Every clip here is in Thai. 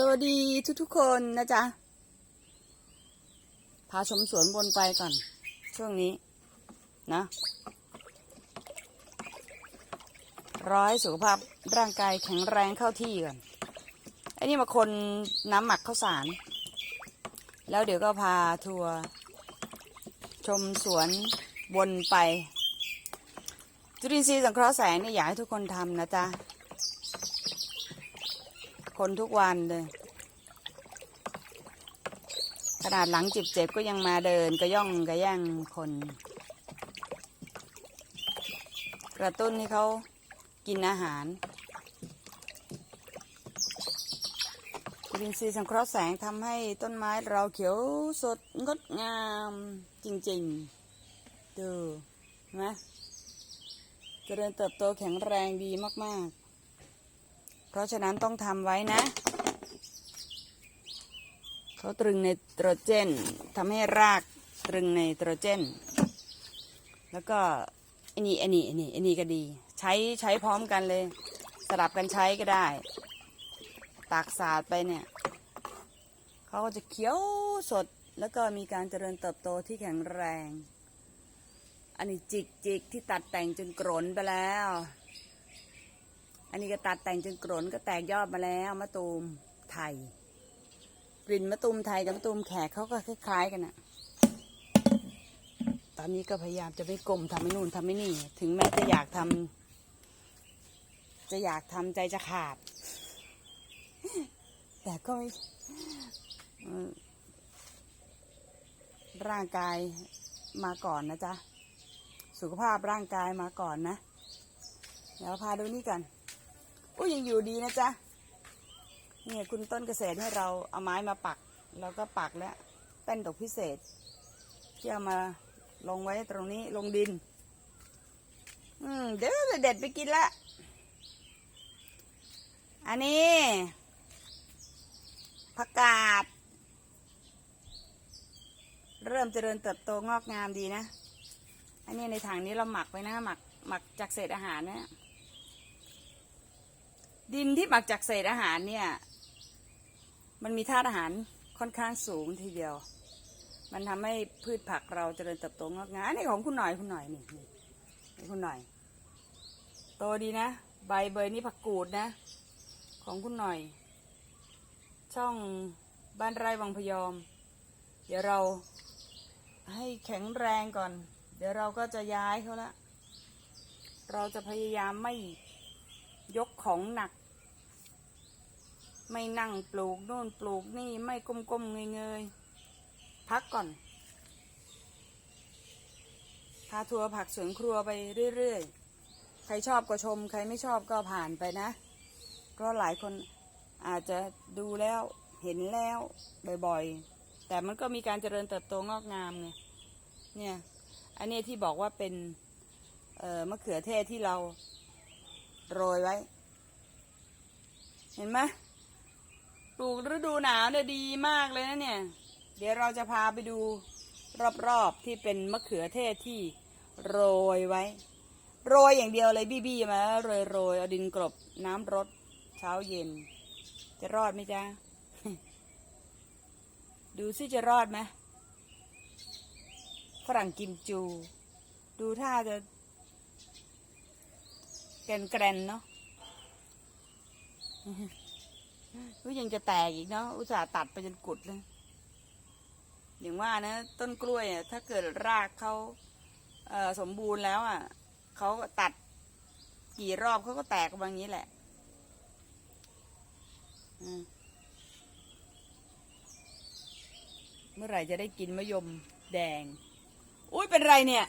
สวัสดีทุกๆคนนะจ๊ะ พาชมสวนบนไปก่อน ช่วงนี้ นะ ร้อยสุขภาพร่างกายแข็งแรงเข้าที่ก่อนไอ้นี่มาคนน้ำหมักข้าวสาร แล้วเดี๋ยวก็พาทัวร์ชมสวนบนไป จุลินทรีย์สังเคราะห์แสงเนี่ยอยากให้ทุกคนทำนะจ๊ะ คนทุกวันเลย ขนาดหลังจิบเจ็บก็ยังมาเดินกระย่องกระแย่งคน กระตุ้นให้เขากินอาหารจุลินทรีย์สังเคราะห์แสงทำให้ต้นไม้เราเขียวสดงดงามจริงๆ ดูเห็นไหมเจริญเติบโตแข็งแรงดีมาก ๆ ราะฉะนั้นต้องทำไว้นะ เขาตรึงไนโตรเจนทำให้รากตรึงไนโตรเจน แล้วก็อันนี้อันนี้อันนี้อันนี้ก็ดี ใช้ใช้พร้อมกันเลย สลับกันใช้ก็ได้ ตากสาดไปเนี่ยเขาก็จะเขียวสดแล้วก็มีการเจริญเติบโตที่แข็งแรง อันนี้จิกจิกที่ตัดแต่งจนกรนไปแล้ว อันนี้ก็ตัดแต่งจนกรนก็แตกยอดมาแล้วมะตูมไทย กลิ่นมะตูมไทยกับมะตูมแขกเขาก็คล้ายๆกันอะตอนนี้ก็พยายามจะไม่กลมทำไม่นู่นทำไม่นี่ ถึงแม้จะอยากทำจะอยากทำใจจะขาด แต่ก็ไม่ร่างกายมาก่อนนะจ๊ะ สุขภาพร่างกายมาก่อนนะเดี๋ยวพาดูนี่กัน อุ้ยยังอยู่ดีนะจ๊ะเนี่ยคุณต้นเกษตรให้เราเอาไม้มาปัก แล้วก็ปักแล้วแป้นดอกพิเศษที่เอามาลงไว้ตรงนี้ลงดิน อืมเดี๋ยวจะเด็ดไปกินละ อันนี้ผักกาด เริ่มเจริญเติบโตงอกงามดีนะ อันนี้ในถังนี้เราหมักไว้นะหมักหมักจากเศษอาหารนะ ดินที่หมักจากเศษอาหารเนี่ย มันมีธาตุอาหารค่อนข้างสูงทีเดียว มันทำให้พืชผักเราจเจริญเติบโตงอกงามนี่ของคุณหน่อยคุณหน่อยนี่นี่นี่คุณหน่อย โตดีนะ ใบเบยนี่ผักกูดนะ ของคุณหน่อย ช่องบ้านไร่วังพยอม เดี๋ยวเราให้แข็งแรงก่อน เดี๋ยวเราก็จะย้ายเขาละ เราจะพยายามไม่ ยกของหนัก ไม่นั่งปลูกโน่นปลูกนี่ไม่ก้มๆเงยๆพักก่อน พาทัวร์ผักสวนครัวไปเรื่อยๆ ใครชอบก็ชม ใครไม่ชอบก็ผ่านไปนะ เพราะหลายคนอาจจะดูแล้วเห็นแล้วบ่อยๆ แต่มันก็มีการเจริญเติบโตงอกงามไง เนี่ย อันนี้ที่บอกว่าเป็น เอ่อมะเขือเทศที่เรา โรยไว้ เห็นไหมปลูกฤดูหนาวเนี่ยดีมากเลยนะเนี่ย เดี๋ยวเราจะพาไปดูรอบๆที่เป็นมะเขือเทศที่โรยไว้ โรยอย่างเดียวเลยบี้ๆมาโรยโรยๆเอาดินกลบน้ำรดเช้าเย็น จะรอดไหมจ๊ะ ดูสิจะรอดไหมฝรั่งกิมจู ดูท่าจะ แกนแกรนเนาะก็ยังจะแตกอีกเนาะอุตส่าห์ตัดไปจนกุดเลยอย่างว่านะ ต้นกล้วยอะถ้าเกิดรากเขาเออสมบูรณ์แล้วอะเขาตัดกี่รอบเขาก็แตกออกมาอย่างนี้แหละเมื่อไหร่จะได้กินมะยมแดง อุ้ยเป็นไรเนี่ย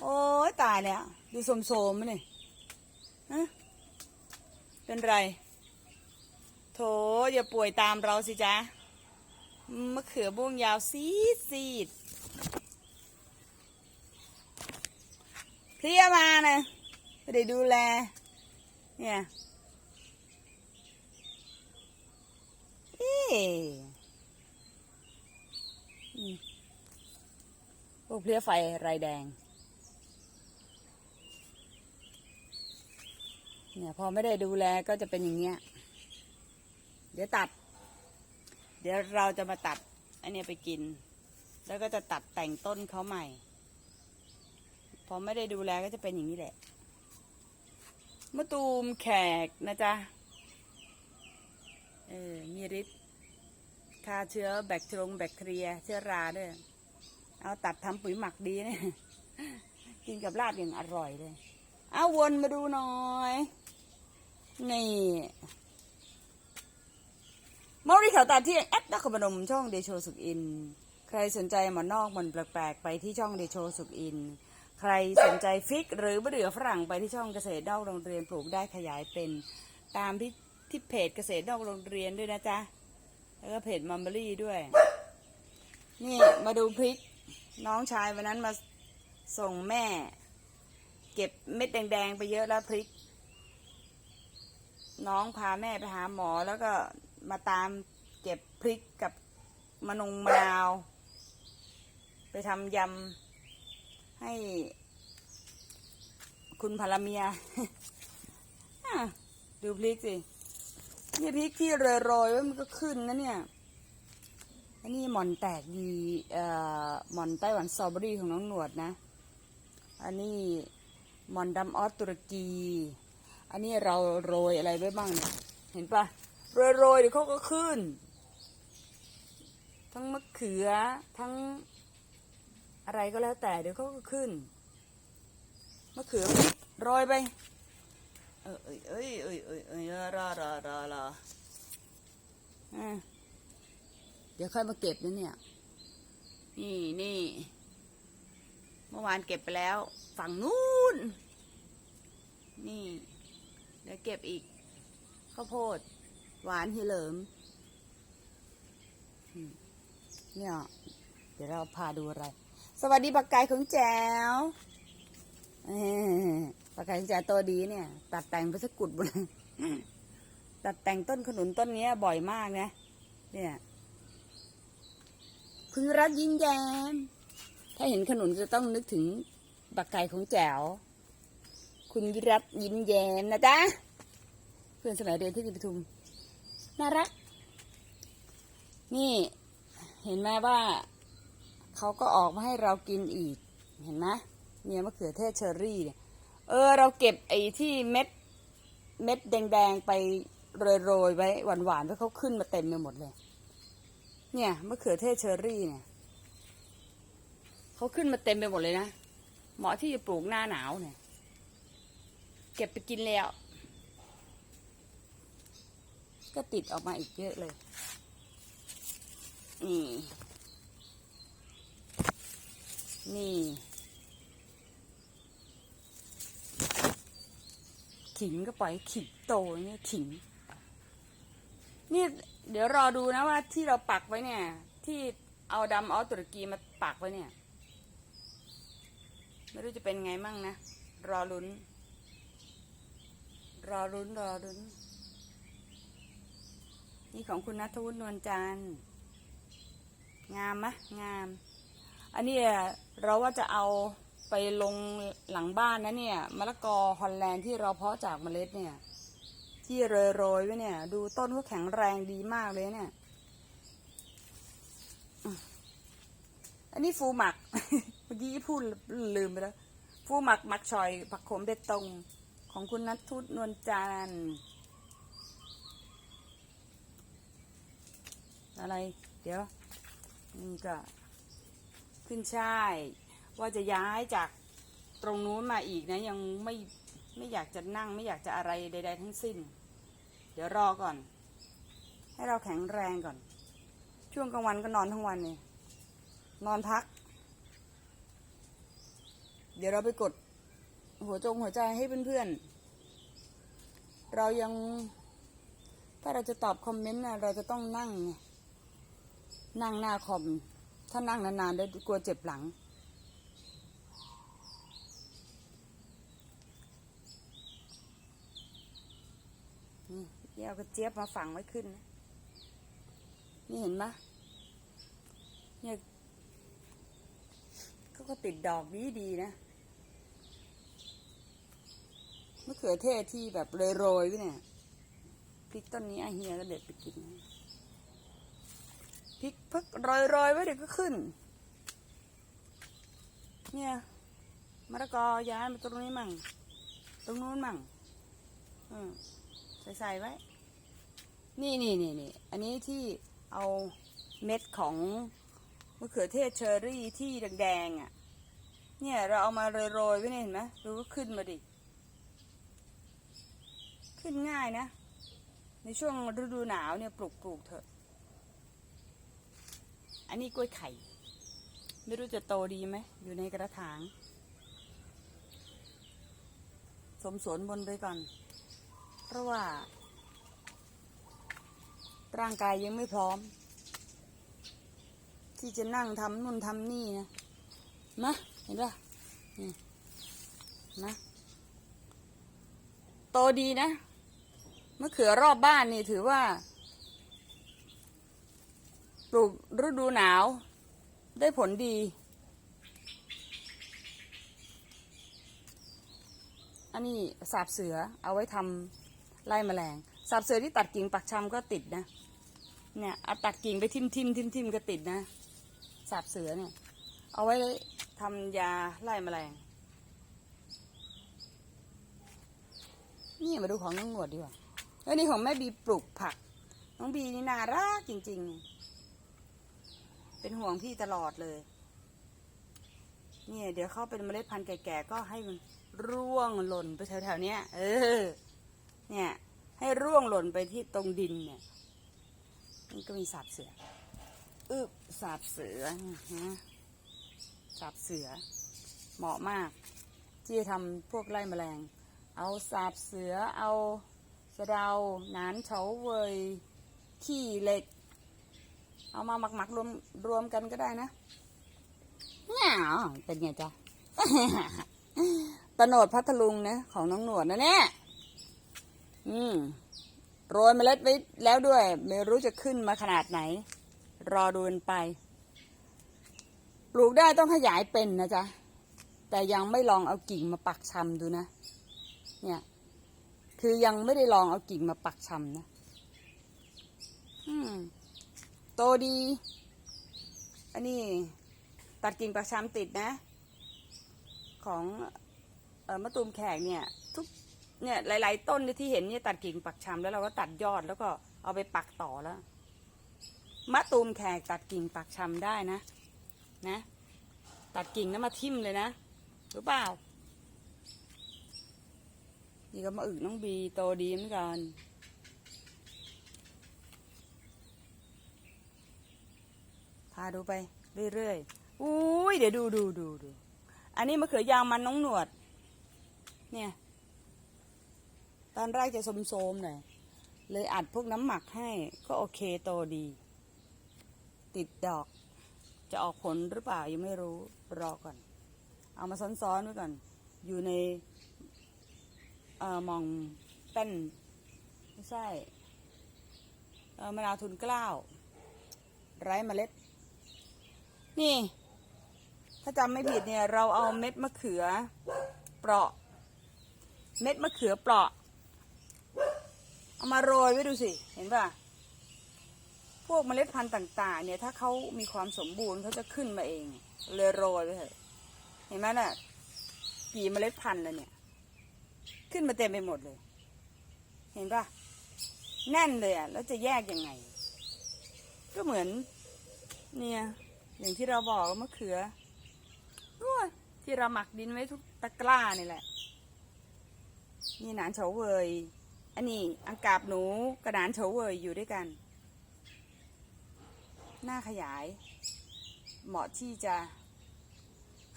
โอ้ยตายแล้ว ดูโสมๆมั้ยเนี่ย ฮะเป็นไร โถอย่าป่วยตามเราสิจ๊ะมะเขือบุ้งยาวซีดซีดเพลียมานะไม่ได้ดูแล เนี่ยเอ๊พวกเพลี้ยไฟไรแดง เนี่ยพอไม่ได้ดูแลก็จะเป็นอย่างเงี้ย เดี๋ยวตัด เดี๋ยวเราจะมาตัดอันเนี้ยไปกิน แล้วก็จะตัดแต่งต้นเขาใหม่ พอไม่ได้ดูแลก็จะเป็นอย่างนี้แหละมะตูมแขกนะจ๊ะ เออ มีฤทธิ์ฆ่าเชื้อแบคทีรงแบคทีเรีย เชื้อราด้วย เอาตัดทำปุ๋ยหมักดีเนี่ย กินกับลาบอย่างอร่อยเลย เอาวนมาดูหน่อย นี่มอริข่าวตาที่แอดนักพนมช่องเดโชสุขอิน ใครสนใจหมอนนอกมันแปลกๆ ไปที่ช่องเดโชสุขอิน ใครสนใจฟิก หรือมะเดื่อฝรั่งไปที่ช่องเกษตรนอกโรงเรียนปลูกได้ขยายเป็น ตามที่ที่เพจเกษตรนอกโรงเรียนด้วยนะจ๊ะ แล้วก็เพจมัมเบอรี่ด้วย นี่มาดูพริก น้องชายวันนั้นมาส่งแม่ เก็บเม็ดแดงๆไปเยอะแล้วพริก น้องพาแม่ไปหาหมอแล้วก็มาตามเก็บพริกกับมะนงมะนาว ไปทำยำให้คุณภรรเมียดูพริกสินี่พริกที่โรยๆไว้มันก็ขึ้นนะเนี่ยอันนี้หมอนแตกดีเอ่อหมอนไต้หวันสตรอเบอรี่ของน้องหนวดนะ อันนี้ มอนดำออสตุรกี อันนี้เราโรยอะไรไว้บ้างเนี่ย เห็นปะโรยโรยเดี๋ยวเขาก็ขึ้น ทั้งมะเขือทั้งอะไรก็แล้วแต่เดี๋ยวเขาก็ขึ้นมะเขือพริกโรยไปเออเอ้ยเอ้ยเอ้ยเอ้ยเอ้ยรอรอรอรออะเดี๋ยวค่อยมาเก็บนะเนี่ย นี่นี่ มื่อวานเก็บไปแล้ว ฝั่งนู้น นี่เดี๋ยวเก็บอีกข้าวโพด หวานฮิเหลิม เนี่ย เดี๋ยวเราพาดูอะไร สวัสดีปากไก่ของแจ๋วปากไก่ของแจ๋วตัวดีเนี่ย ตัดแต่งไปสักกุดหมดเลยตัดแต่งต้นขนุนต้นนี้บ่อยมากนะ เนี่ย คุณรักยิ้มแย้ม ถ้าเห็นขนุนจะต้องนึกถึงบักไก่ของแจ๋ว คุณวิรัตยิ้มแย้มนะจ๊ะ เพื่อนสมัยเรียนที่ปทุม น่ารัก นี่เห็นไหมว่า เขาก็ออกมาให้เรากินอีก เห็นไหมเนี่ยมะเขือเทศเชอรี่เนี่ย เออ เราเก็บไอ้ที่เม็ด เม็ดแดงๆไปโรยๆไว้หวานๆแล้วเขาขึ้นมาเต็มไปหมดเลย เนี่ยมะเขือเทศเชอรี่เนี่ย เขาขึ้นมาเต็มไปหมดเลยนะเหมาะที่จะปลูกหน้าหนาวเนี่ย เก็บไปกินแล้ว ก็ติดออกมาอีกเยอะเลยนี่ นี่ขิงก็ปล่อยขิงโตเนี่ยขิง นี่เดี๋ยวรอดูนะว่าที่เราปักไว้เนี่ย ที่เอาดำออสตุรกีมาปักไว้เนี่ย ไม่รู้จะเป็นไงมั่งนะ รอลุ้น รอลุ้นรอลุ้น นี่ของคุณนัทวุฒินวลจันทร์งามมะงาม อันนี้เราว่าจะเอาไปลงหลังบ้านนะเนี่ยมะละกอฮอลแลนด์ที่เราเพาะจากเมล็ดเนี่ย ที่โรยๆไว้เนี่ย ดูต้นก็แข็งแรงดีมากเลยเนี่ย อันนี้ฟูหมัก อกี้พูดลืมไปแล้วฟูหมักหมักชอย ผักโขมเบตงของคุณนัททุศนวลจันทร์อะไร เดี๋ยวนี่ก็ ขึ้นช่าย ว่าจะย้ายจากตรงนู้นมาอีกนะ ยังไม่ไม่อยากจะนั่งไม่อยากจะอะไรใด ๆ ทั้งสิ้น เดี๋ยวรอก่อน ให้เราแข็งแรงก่อน ช่วงกลางวันก็นอนทั้งวันเลยนอนพัก เดี๋ยวเราไปกดหัวจงหัวใจให้เพื่อนๆ เรายัง ถ้าเราจะตอบคอมเมนต์นะเราจะต้องนั่ง นั่งหน้าคอม ถ้านั่งนานๆได้กลัวเจ็บหลัง นี่เดี๋ยวเอากระเจี๊ยบมาฝังไว้ขึ้นนะนี่เห็นไหมเนี่ยเขาก็ติดดอกดีดีนะ มะเขือเทศที่แบบโรยๆไว้เนี่ยพริกต้นนี้อาเฮียก็เด็ดไปกินพริกพึกโรยๆไว้เดี๋ยวก็ขึ้น เนี่ยมะละกอย้ายมาตรงนี้มั่ง ตรงนู้นมั่งอืมใส่ใส่ไว้ นี่นี่นี่นี่อันนี้ที่เอาเม็ดของมะเขือเทศเชอรี่ที่แดงๆอะ เนี่ยเราเอามาโรยๆไว้เนี่ยเห็นไหมดูก็ขึ้นมาดิ ขึ้นง่ายนะ ในช่วงฤดูหนาวเนี่ยปลูกปลูกเถอะ อันนี้กล้วยไข่ ไม่รู้จะโตดีไหม อยู่ในกระถาง สมสวนบนไปก่อน เพราะว่า ร่างกายยังไม่พร้อม ที่จะนั่งทำนู่นทำนี่นะนะเห็นปะนี่นะโตดีนะ มะเขือรอบบ้านนี่ถือว่า ปลูกฤดูหนาว ได้ผลดี อันนี้สาบเสือเอาไว้ทำไล่แมลง สาบเสือที่ตัดกิ่งปักชำก็ติดนะ เนี่ยเอาตัดกิ่งไปทิมทิมทิมทิมก็ติดนะ สาบเสือเนี่ย เอาไว้ทำยาไล่แมลงนี่มาดูของน้องหนวดดีกว่า เอ้ยนี่ของแม่บีปลูกผัก น้องบีนี่น่ารักจริง ๆ เป็นห่วงพี่ตลอดเลย เนี่ยเดี๋ยวเขาเป็นเมล็ดพันธุ์แก่ๆก็ให้มันร่วงหล่นไปแถวๆเนี้ย เออ เนี่ย ให้ร่วงหล่นไปที่ตรงดินเนี่ย มันก็มีสาบเสืออึบสาบเสือนะสาบเสือ เหมาะมาก ที่จะทำพวกไล่แมลง เอาสาบเสือเอา สะเดาหนานเฉาเวยขี้เหล็ก เอามาหมักหมักๆรวมรวมกันก็ได้นะเนี่ยเป็นไงจ๊ะตะโนดพัทลุงนะของน้องหนวดนะเนี่ยอืมโรยเมล็ดไว้แล้วด้วย ไม่รู้จะขึ้นมาขนาดไหน รอดูกันไป ปลูกได้ต้องขยายเป็นนะจ๊ะ แต่ยังไม่ลองเอากิ่งมาปักชำดูนะ เนี่ย คือยังไม่ได้ลองเอากิ่งมาปักชำนะอืม โตดี อันนี้ ตัดกิ่งปักชำติดนะ ของเออมะตูมแขกเนี่ย ทุกเนี่ยหลาย ๆ ต้นที่เห็นเนี่ยตัดกิ่งปักชำแล้วเราก็ตัดยอดแล้วก็เอาไปปักต่อแล้วมะตูมแขกตัดกิ่งปักชำได้นะ นะ ตัดกิ่งนั้นมาทิ่มเลยนะรู้เปล่า นี่ก็มาอึน้องบีโตดีเหมือนกัน พาดูไปเรื่อยๆ อุ้ยเดี๋ยวดูดูดูดู อันนี้มะเขือยาวมันน้องหนวด เนี่ย ตอนแรกจะโสมๆหน่อย เลยอัดพวกน้ำหมักให้ ก็โอเคโตดี ติดดอก จะออกผลหรือเปล่ายังไม่รู้ รอก่อน เอามาซ้อนๆไว้ก่อน อยู่ใน เอ่อมองแป้นไม่ใช่เอ่อมะนาวทุนเกล้า ไร้เมล็ด นี่ ถ้าจำไม่ผิดเนี่ย เราเอาเม็ดมะเขือ เปราะ เม็ดมะเขือเปราะ เอามาโรยไว้ดูสิ เห็นป่ะ พวกเมล็ดพันธุ์ต่าง ๆ เนี่ย ถ้าเขามีความสมบูรณ์เขาจะขึ้นมาเอง เลยโรยไว้เถอะ เห็นไหมน่ะ กี่เมล็ดพันธุ์แล้วเนี่ย ขึ้นมาเต็มไปหมดเลย เห็นป่ะแน่นเลยอะ แล้วจะแยกยังไง ก็เหมือน เนี่ย อย่างที่เราบอกมะเขือนู่นที่เราหมักดินไว้ทุกตะกร้านี่แหละ นี่หนานเฉาเวย อันนี้อังกาบหนูกระดานเฉาเวยอยู่ด้วยกัน หน้าขยาย เหมาะที่จะ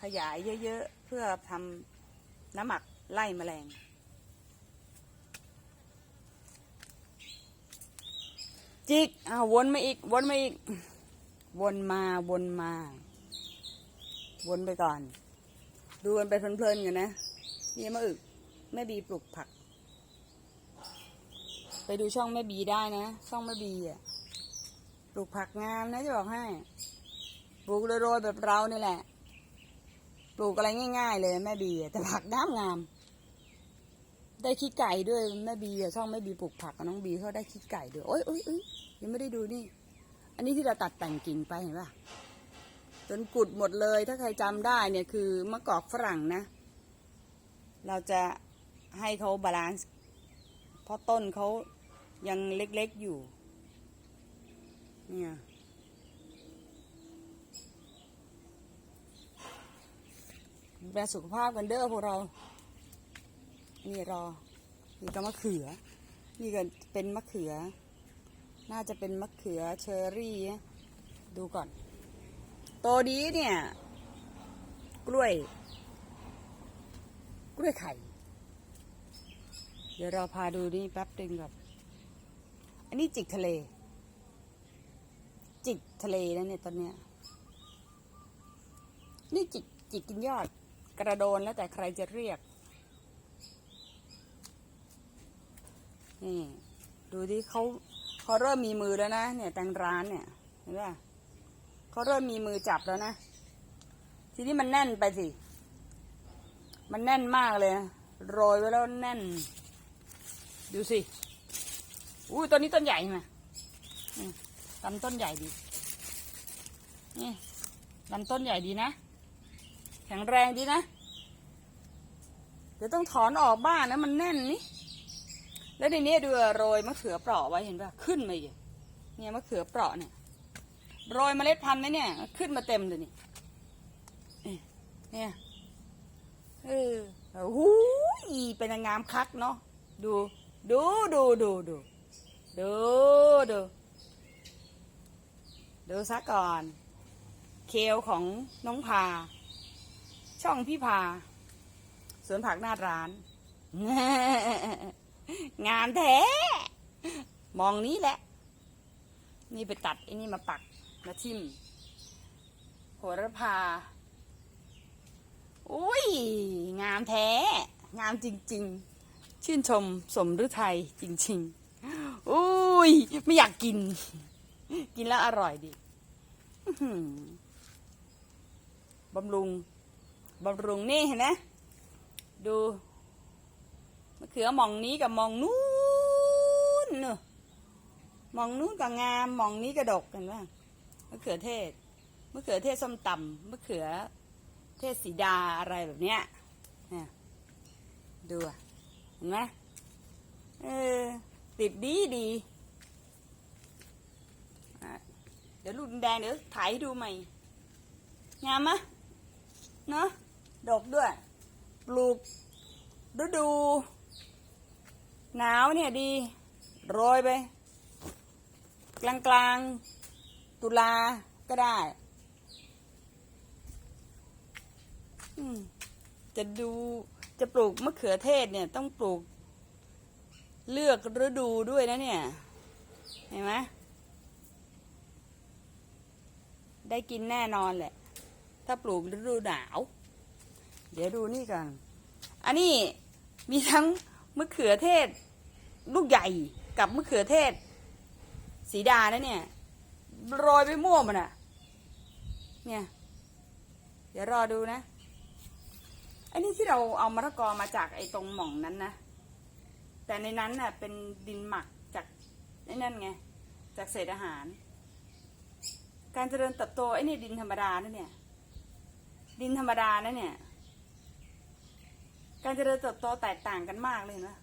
ขยายเยอะๆ เพื่อทำน้ำหมักไล่แมลง จิกอ้าววนมาอีก วนมาอีก วนมาวนมา วนไปก่อน ดูกันไปเพลินๆกันนะนี่มาอึกแม่บีปลูกผัก ไปดูช่องแม่บีได้นะ ช่องแม่บีอะปลูกผักงามนะจะบอกให้ปลูกโรยๆแบบเรานี่แหละ ปลูกอะไรง่าย ๆ เลยแม่บีแต่ผักงามงาม ได้ขี้ไก่ด้วยแม่บีอะช่องแม่บีปลูกผักกับน้องบีเขาได้ขี้ไก่ด้วยโอ้ยโอ้ยโอ้ยยังไม่ได้ดูนี่ อันนี้ที่เราตัดแต่งกิ่งไปเห็นปะจนกุดหมดเลยถ้าใครจำได้เนี่ยคือมะกอกฝรั่งนะ เราจะให้เขาบาลานซ์เพราะต้นเขายังเล็กๆอยู่ เนี่ยดูแลสุขภาพกันเด้อพวกเรา นี่รอ นี่ก็มะเขือ นี่ก็เป็นมะเขือ น่าจะเป็นมะเขือเชอรี่ ดูก่อน โตดีเนี่ย กล้วย กล้วยไข่ เดี๋ยวเราพาดูนี่แป๊บหนึงแบบอันนี้จิกทะเล จิกทะเลนะเนี่ยตอนเนี้ย นี่จิกจิกกินยอด กระโดนแล้วแต่ใครจะเรียก นี่ดูที่เขาเขาเริ่มมีมือแล้วนะเนี่ยแตงร้านเนี่ยเห็นป่ะเขาเริ่มมีมือจับแล้วนะ ทีนี้มันแน่นไปสิ มันแน่นมากเลยโรยไว้แล้วแน่น ดูสิอุ้ต้นนี้ต้นใหญ่ไหมอืมลำต้นใหญ่ดีนี่ลำต้นใหญ่ดีนะ แข็งแรงดีนะ เดี๋ยวต้องถอนออกบ้างนะ มันแน่นนี่ แล้วในนี้ดูโรยมะเขือเปราะไว้เห็นป่ะขึ้นมาอีกเนี่ยมะเขือเปราะเนี่ยโรยเมล็ดพันธุ์นะเนี่ยขึ้นมาเต็มเลยนี่เนี่ยเออโอ้โหเป็นงงามคักเนาะดูดูดูดูดูดูดูดูซะก่อน เคลของน้องพา ช่องพี่พาสวนผักหน้าร้าน งานแท้ มองนี้แหละ นี่ไปตัดไอ้นี่มาปัก มาทิมโหระพา อุ้ย งามแท้ งามจริง ๆ ชื่นชมสมฤทัยจริง ๆ อุ้ย ไม่อยากกิน กินแล้วอร่อยดีบำรุง บำรุงนี่เห็นไหมดู มะเขือหมองนี้กับหมองนู้นเนอะหมองนู้นก็งามหมองนี้ก็ดกกันว่ามะเขือเทศมะเขือเทศส้มตำมะเขือเทศสีดาอะไรแบบเนี้ยเนี่ยดูอะเห็นไหมเออติดดีดีเดี๋ยวลูกแดงเดี๋ยวถ่ายให้ดูใหม่ งามมะเนาะดกด้วย ปลูกฤดู หนาวเนี่ยดี โรยไป กลางกลางๆตุลาก็ได้จะดูจะปลูกมะเขือเทศเนี่ยต้องปลูก เลือกฤดูด้วยนะเนี่ย เห็นไหมได้กินแน่นอนแหละ ถ้าปลูกฤดูหนาว เดี๋ยวดูนี่กัน อันนี้มีทั้งมะเขือเทศ ลูกใหญ่กับมะเขือเทศ สีดานะเนี่ยโรยไปมั่วมันอะเนี่ย เดี๋ยวรอดูนะไอ้นี่ที่เราเอามะละกอมาจากไอ้ตรงหม่องนั้นนะแต่ในนั้นน่ะ เป็นดินหมักจากไอ้นั่นไง จากเศษอาหาร การเจริญเติบโตไอ้นี่ดินธรรมดานะเนี่ย ดินธรรมดานะเนี่ย การเจริญเติบโตแตกต่างกันมากเลยนะ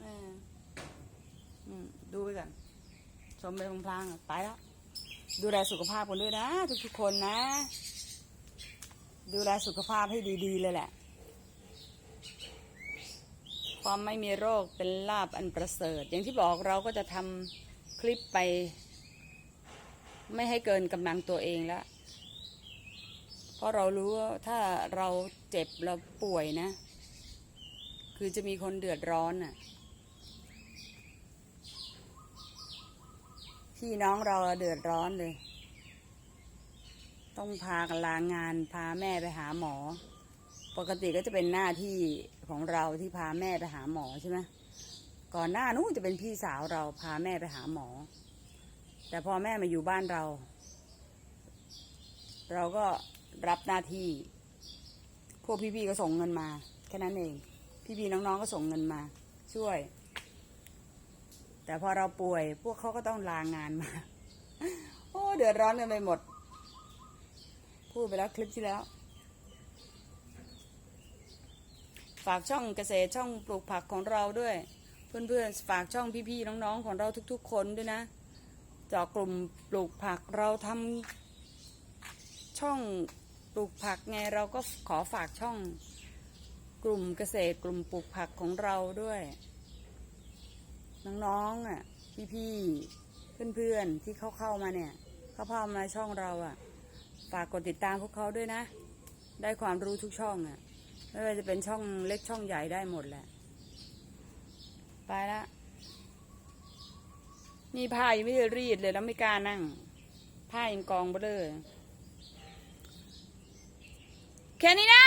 เอออืมดูไปก่อนช มไปพลางๆไปแล้วดูแลสุขภาพกันด้วยนะ ทุกๆคนนะ ดูแลสุขภาพให้ดี ๆ เลยแหละ ความไม่มีโรคเป็นลาบอันประเสริฐ อย่างที่บอกเราก็จะทำคลิปไป ไม่ให้เกินกำลังตัวเองแล้วเพราะเรารู้ว่าถ้าเราเจ็บเราป่วยนะ คือจะมีคนเดือดร้อนน่ะ พี่น้องเราเดือดร้อนเลย ต้องพากันลางานพาแม่ไปหาหมอ ปกติก็จะเป็นหน้าที่ของเราที่พาแม่ไปหาหมอใช่ไหมก่อนหน้านู้นจะเป็นพี่สาวเราพาแม่ไปหาหมอ แต่พอแม่มาอยู่บ้านเรา เราก็รับหน้าที่ พวกพี่ๆก็ส่งเงินมาแค่นั้นเอง พี่ๆน้องๆก็ส่งเงินมา ช่วย แต่พอเราป่วยพวกเขาก็ต้องลางานมา โอ้ เดือดร้อนกันไปหมด พูดไปแล้วคลิปที่แล้ว ฝากช่องเกษตรช่องปลูกผักของเราด้วย เพื่อนๆ ฝากช่องพี่ๆ น้องๆ ของเราทุกๆ คนด้วยนะจาะกลุ่มปลูกผักเราทำช่องปลูกผักไงเราก็ขอฝากช่องกลุ่มเกษตรกลุ่มปลูกผักของเราด้วย น้องๆอะ พี่ๆ เพื่อนๆ ที่เขาเข้ามาเนี่ย เขาเข้ามาช่องเราอะ ฝากกดติดตามพวกเขาด้วยนะ ได้ความรู้ทุกช่องอะ ไม่ว่าจะเป็นช่องเล็กช่องใหญ่ได้หมดแหละ ไปละนี่ผ้ายังไม่ได้รีดเลยแล้วไม่กล้านั่ง ผ้ายังกองไปเลยแค่นี้นะ